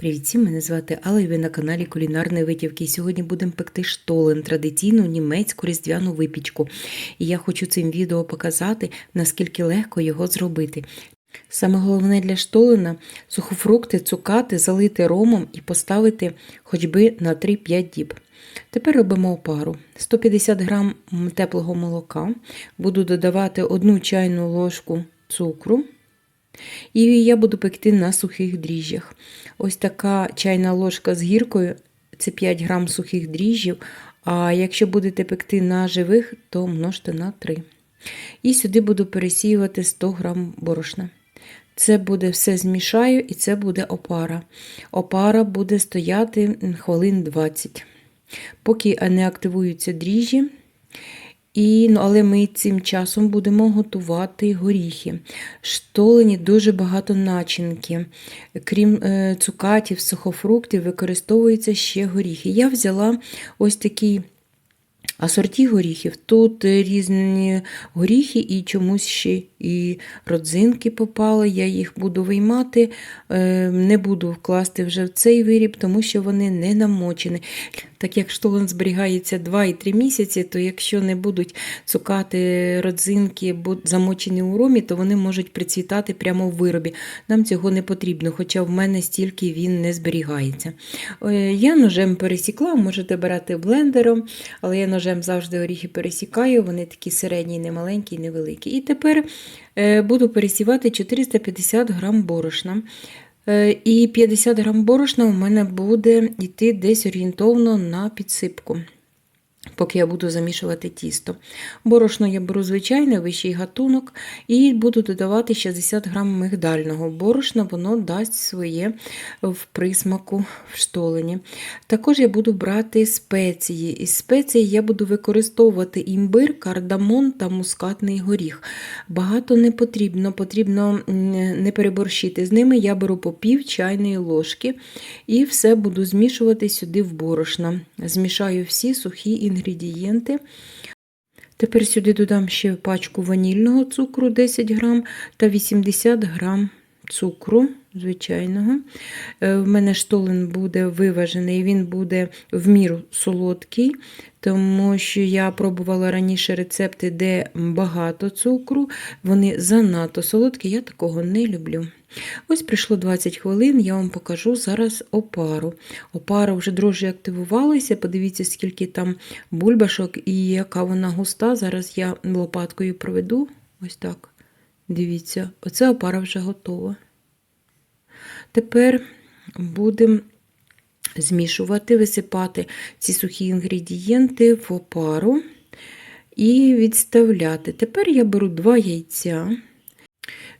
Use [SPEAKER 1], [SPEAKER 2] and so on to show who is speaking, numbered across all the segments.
[SPEAKER 1] Привіт всім, мене звати Алла і ви на каналі Кулінарної витівки. Сьогодні будемо пекти штолен, традиційну німецьку різдвяну випічку. І я хочу цим відео показати, наскільки легко його зробити. Саме головне для штолена – сухофрукти, цукати, залити ромом і поставити хоч би на 3-5 діб. Тепер робимо опару. 150 г теплого молока, буду додавати 1 чайну ложку цукру. І я буду пекти на сухих дріжджах. Ось така чайна ложка з гіркою це 5 грам сухих дріжджів. А якщо будете пекти на живих, то множте на 3. І сюди буду пересіювати 100 грам борошна. Це буде все змішаю, і це буде опара. Опара буде стояти хвилин 20, поки не активуються дріжджі. І, ну, Але ми цим часом будемо готувати горіхи. Штолені дуже багато начинки. Крім е, цукатів, сухофруктів, використовуються ще горіхи. Я взяла ось такий асорті горіхів. Тут різні горіхи і чомусь ще і родзинки попали. Я їх буду виймати, е, не буду вкласти вже в цей виріб, тому що вони не намочені. Так як штолен зберігається 2-3 місяці, то якщо не будуть цукати родзинки, замочені у ромі, то вони можуть прицвітати прямо в виробі. Нам цього не потрібно, хоча в мене стільки він не зберігається. Е, я ножем пересікла, можете брати блендером, але я ножем завжди оріхи пересікаю, вони такі середні, немаленькі, невеликі. І тепер е, буду пересівати 450 грам борошна. Е, і 50 грам борошна у мене буде йти десь орієнтовно на підсипку. Поки я буду замішувати тісто. Борошно я беру звичайний вищий гатунок і буду додавати 60 грам мигдального борошна, воно дасть своє в присмаку в штолені. Також я буду брати спеції. Із спеції я буду використовувати імбир, кардамон та мускатний горіх. Багато не потрібно, потрібно не переборщити. З ними я беру по пів чайної ложки і все буду змішувати сюди в борошна. Змішаю всі сухі інгредієнти. Тепер сюди додам ще пачку ванільного цукру 10 грам та 80 грам цукру звичайного. Е, в мене штолен буде виважений, він буде в міру солодкий, тому що я пробувала раніше рецепти, де багато цукру, вони занадто солодкі, я такого не люблю. Ось прийшло 20 хвилин, я вам покажу зараз опару. Опара вже дрожжі активувалися, подивіться, скільки там бульбашок і яка вона густа. Зараз я лопаткою проведу. Ось так. Дивіться, оце опара вже готова. Тепер будемо змішувати, висипати ці сухі інгредієнти в опару і відставляти. Тепер я беру два яйця.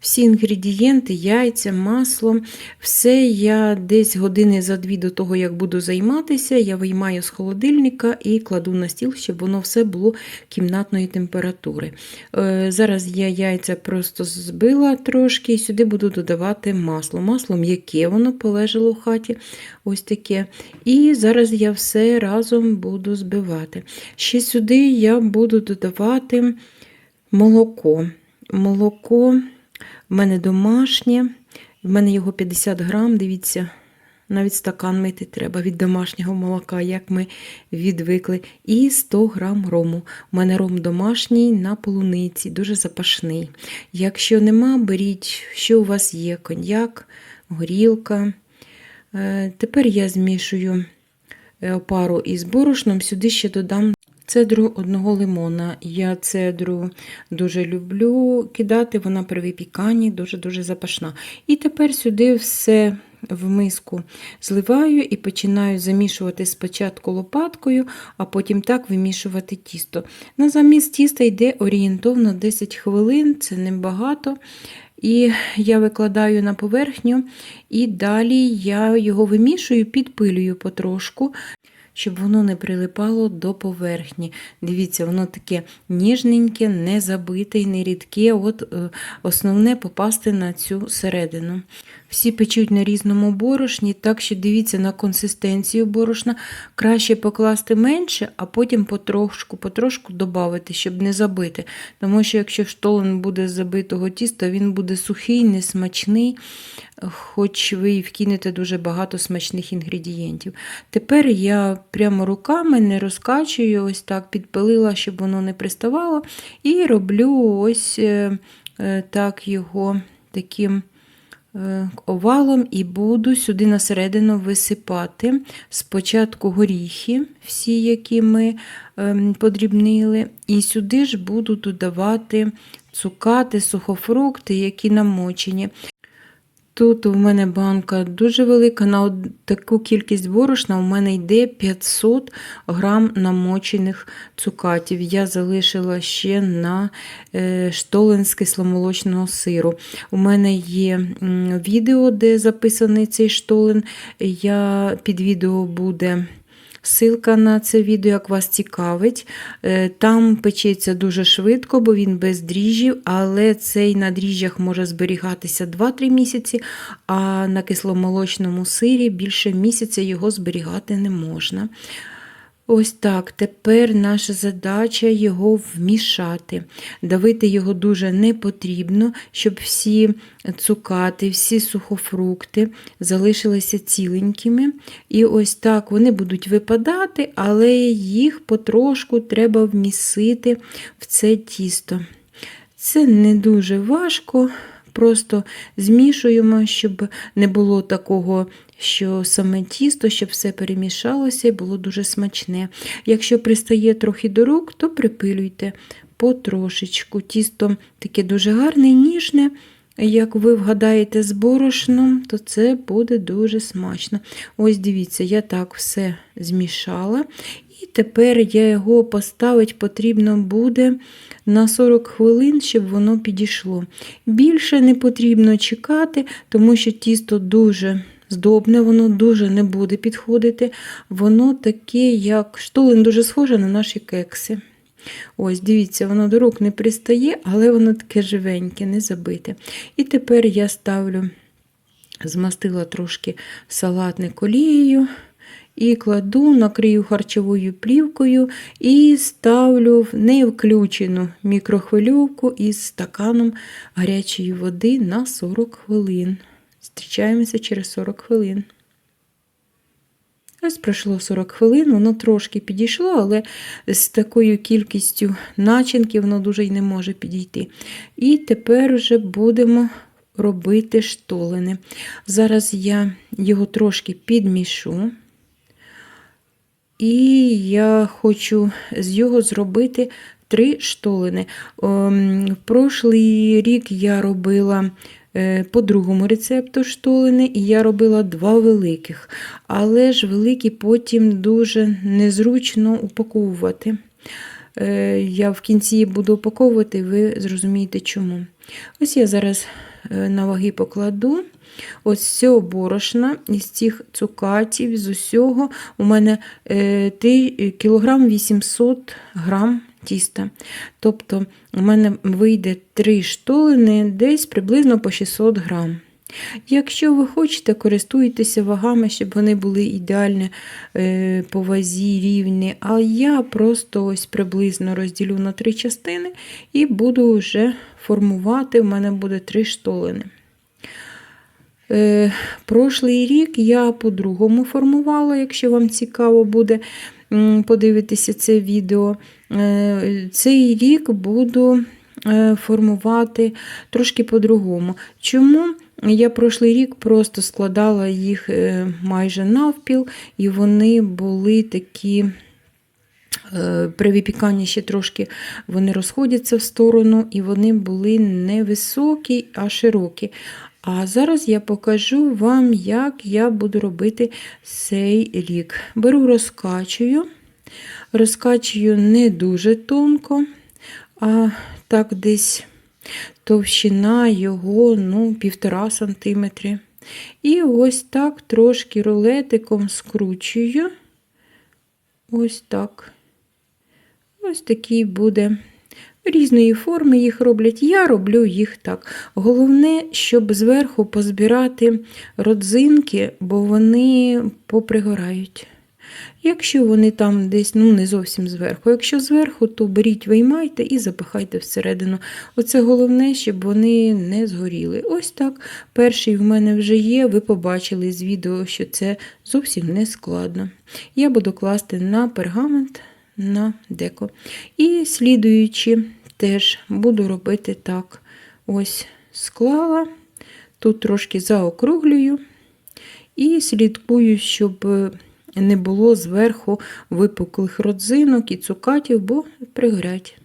[SPEAKER 1] Всі інгредієнти, яйця, масло, все я десь години за дві до того, як буду займатися, я виймаю з холодильника і кладу на стіл, щоб воно все було кімнатної температури. Е, зараз я яйця просто збила трошки і сюди буду додавати масло. Масло м'яке, воно полежало в хаті. ось таке. І зараз я все разом буду збивати. Ще сюди я буду додавати молоко. Молоко. В мене домашнє, в мене його 50 грам, дивіться, навіть стакан мити треба від домашнього молока, як ми відвикли. І 100 грам рому. У мене ром домашній на полуниці, дуже запашний. Якщо нема, беріть, що у вас є: коньяк, горілка. Е, тепер я змішую е, опару із борошном, сюди ще додам Цедру одного лимона. Я цедру дуже люблю кидати, вона при випіканні дуже-дуже запашна. І тепер сюди все в миску зливаю і починаю замішувати спочатку лопаткою, а потім так вимішувати тісто. На замість тіста йде орієнтовно 10 хвилин, це небагато. І я викладаю на поверхню, і далі я його вимішую, підпилюю потрошку щоб воно не прилипало до поверхні. Дивіться, воно таке ніжненьке, не забите і не рідке. От е, основне попасти на цю середину. Всі печуть на різному борошні, так що дивіться на консистенцію борошна. Краще покласти менше, а потім потрошку, потрошку додати, щоб не забити. Тому що якщо штолен буде з забитого тіста, він буде сухий, несмачний, хоч ви і вкинете дуже багато смачних інгредієнтів. Тепер я прямо руками не розкачую, ось так підпилила, щоб воно не приставало. І роблю ось е, е, так його таким. Е, овалом і буду сюди на середину висипати спочатку горіхи, всі, які ми ем, подрібнили, і сюди ж буду додавати цукати, сухофрукти, які намочені. Тут у мене банка дуже велика, на таку кількість борошна у мене йде 500 грам намочених цукатів. Я залишила ще на е, штолен з кисломолочного сиру. У мене є відео, де записаний цей штолен. Я Під відео буде. Ссылка на це відео, як вас цікавить. Е, там печеться дуже швидко, бо він без дріжджів, але цей на дріжджах може зберігатися 2-3 місяці, а на кисломолочному сирі більше місяця його зберігати не можна. Ось так. Тепер наша задача його вмішати. Давити його дуже не потрібно, щоб всі цукати, всі сухофрукти залишилися ціленькими. І ось так вони будуть випадати, але їх потрошку треба вмісити в це тісто. Це не дуже важко. Просто змішуємо, щоб не було такого що саме тісто, щоб все перемішалося і було дуже смачне. Якщо пристає трохи до рук, то припилюйте потрошечку. Тісто таке дуже гарне, ніжне. Як ви вгадаєте з борошном, то це буде дуже смачно. Ось дивіться, я так все змішала. Тепер я його поставити потрібно буде на 40 хвилин, щоб воно підійшло. Більше не потрібно чекати, тому що тісто дуже здобне, воно дуже не буде підходити. Воно таке, як штолен дуже схоже на наші кекси. Ось, дивіться, воно до рук не пристає, але воно таке живеньке, не забите. І тепер я ставлю, змастила трошки салатник олією. І кладу, накрию харчовою плівкою і ставлю в невключену мікрохвильовку із стаканом гарячої води на 40 хвилин. Зустрічаємося через 40 хвилин. Ось пройшло 40 хвилин, воно трошки підійшло, але з такою кількістю начинки воно дуже й не може підійти. І тепер вже будемо робити штолени. Зараз я його трошки підмішу. І я хочу з його зробити три штолени. Ем, в прошлий рік я робила Е, по другому рецепту штолени, і я робила два великих, але ж великі потім дуже незручно упаковувати. Е, я в кінці буду упаковувати, ви зрозумієте чому. Ось я зараз на ваги покладу. Ось цього борошна, із цих цукатів, з усього у мене кілограм 800 грам тіста. Тобто, у мене вийде 3 штолини десь приблизно по 600 грам. Якщо ви хочете, користуйтеся вагами, щоб вони були ідеальні е, по вазі, рівні. А я просто ось приблизно розділю на три частини і буду вже формувати, у мене буде три штолини. Е, Прошлий рік я по-другому формувала, якщо вам цікаво буде подивитися це відео. Е, цей рік буду формувати трошки по-другому. Чому? Я прошлий рік просто складала їх е, майже навпіл, і вони були такі. При випіканні ще трошки вони розходяться в сторону, і вони були не високі, а широкі. А зараз я покажу вам, як я буду робити цей рік. Беру, розкачую, розкачую не дуже тонко, а так десь товщина його ну, 1,5 см. І ось так трошки рулетиком скручую ось так. Ось такий буде. Різної форми їх роблять. Я роблю їх так. Головне, щоб зверху позбирати родзинки, бо вони попригорають. Якщо вони там десь, ну не зовсім зверху. Якщо зверху, то беріть, виймайте і запихайте всередину. Оце головне, щоб вони не згоріли. Ось так. Перший в мене вже є. Ви побачили з відео, що це зовсім не складно. Я буду класти на пергамент, на деко. І слідуючи, теж буду робити так. Ось склала, тут трошки заокруглюю і слідкую, щоб не було зверху випуклих родзинок і цукатів, бо пригорять.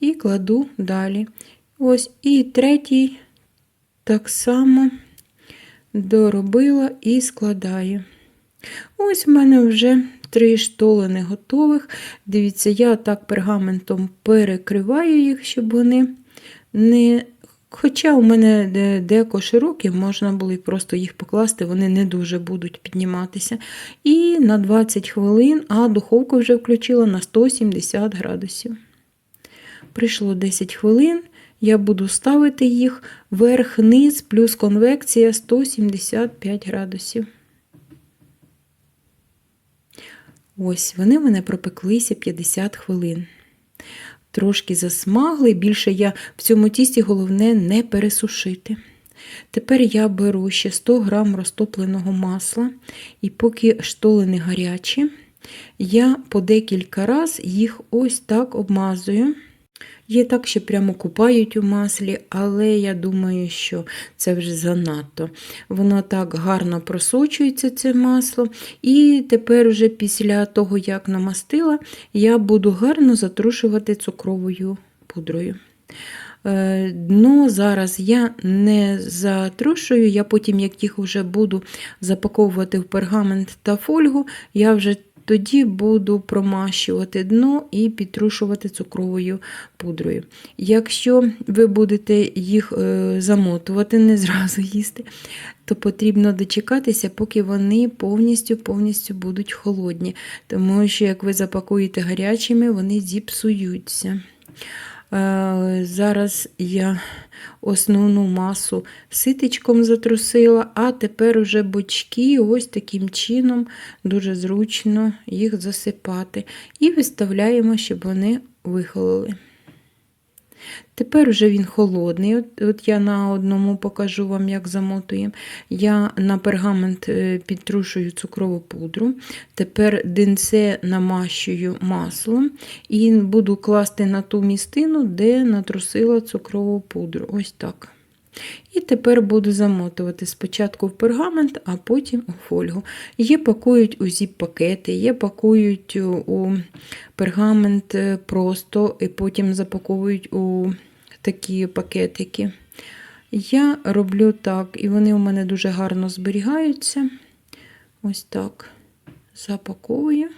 [SPEAKER 1] І кладу далі. Ось і третій так само доробила і складаю. Ось в мене вже три штолини готових. Дивіться, я так пергаментом перекриваю їх, щоб вони не Хоча у мене деко широкі, можна було і просто їх покласти, вони не дуже будуть підніматися. І на 20 хвилин, а духовку вже включила на 170 градусів. Прийшло 10 хвилин, я буду ставити їх верх-низ, плюс конвекція 175 градусів. Ось, вони в мене пропеклися 50 хвилин трошки засмагли, більше я в цьому тісті головне не пересушити. Тепер я беру ще 100 г розтопленого масла, і поки штолини гарячі, я по декілька разів їх ось так обмазую. Є так, що прямо купають у маслі, але я думаю, що це вже занадто. Воно так гарно просочується, це масло. І тепер, вже після того, як намастила, я буду гарно затрушувати цукровою пудрою. Е, дно зараз я не затрушую, я потім, як їх вже буду запаковувати в пергамент та фольгу, я вже тоді буду промащувати дно і підтрушувати цукровою пудрою. Якщо ви будете їх е, замотувати, не зразу їсти, то потрібно дочекатися, поки вони повністю повністю будуть холодні. Тому що, як ви запакуєте гарячими, вони зіпсуються. Е, зараз я основну масу ситечком затрусила, а тепер уже бочки ось таким чином дуже зручно їх засипати. І виставляємо, щоб вони вихололи. Тепер уже він холодний. От, от я на одному покажу вам, як замотуємо. Я на пергамент е, підтрушую цукрову пудру. Тепер динце намащую маслом і буду класти на ту містину, де натрусила цукрову пудру. Ось так. І тепер буду замотувати спочатку в пергамент, а потім у фольгу. Є пакують у зіп-пакети, є пакують у пергамент е, просто, і потім запаковують у такі пакетики. Я роблю так, і вони у мене дуже гарно зберігаються. Ось так запаковую.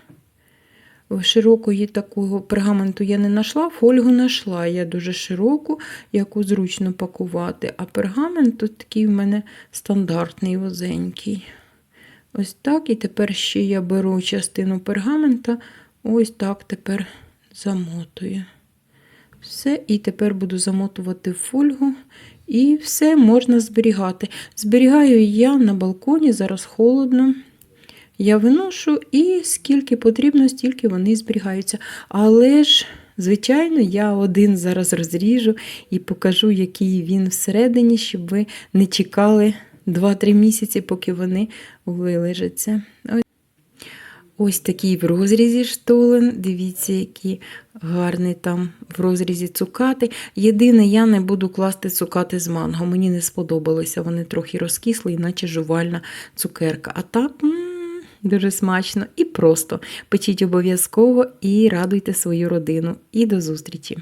[SPEAKER 1] Широкої такого пергаменту я не знайшла, фольгу знайшла. Я дуже широку, яку зручно пакувати. А пергамент тут такий в мене стандартний, возенький. Ось так. І тепер ще я беру частину пергамента, ось так тепер замотую. Все, і тепер буду замотувати фольгу. І все можна зберігати. Зберігаю я на балконі, зараз холодно. Я виношу і скільки потрібно, стільки вони зберігаються. Але ж, звичайно, я один зараз розріжу і покажу, який він всередині, щоб ви не чекали 2-3 місяці, поки вони вилежаться. Ось такий в розрізі штолен. Дивіться, який гарний там в розрізі цукати. Єдине, я не буду класти цукати з манго. Мені не сподобалося, вони трохи розкисли, іначе жувальна цукерка. А так. Дуже смачно і просто. Печіть обов'язково і радуйте свою родину. І до зустрічі!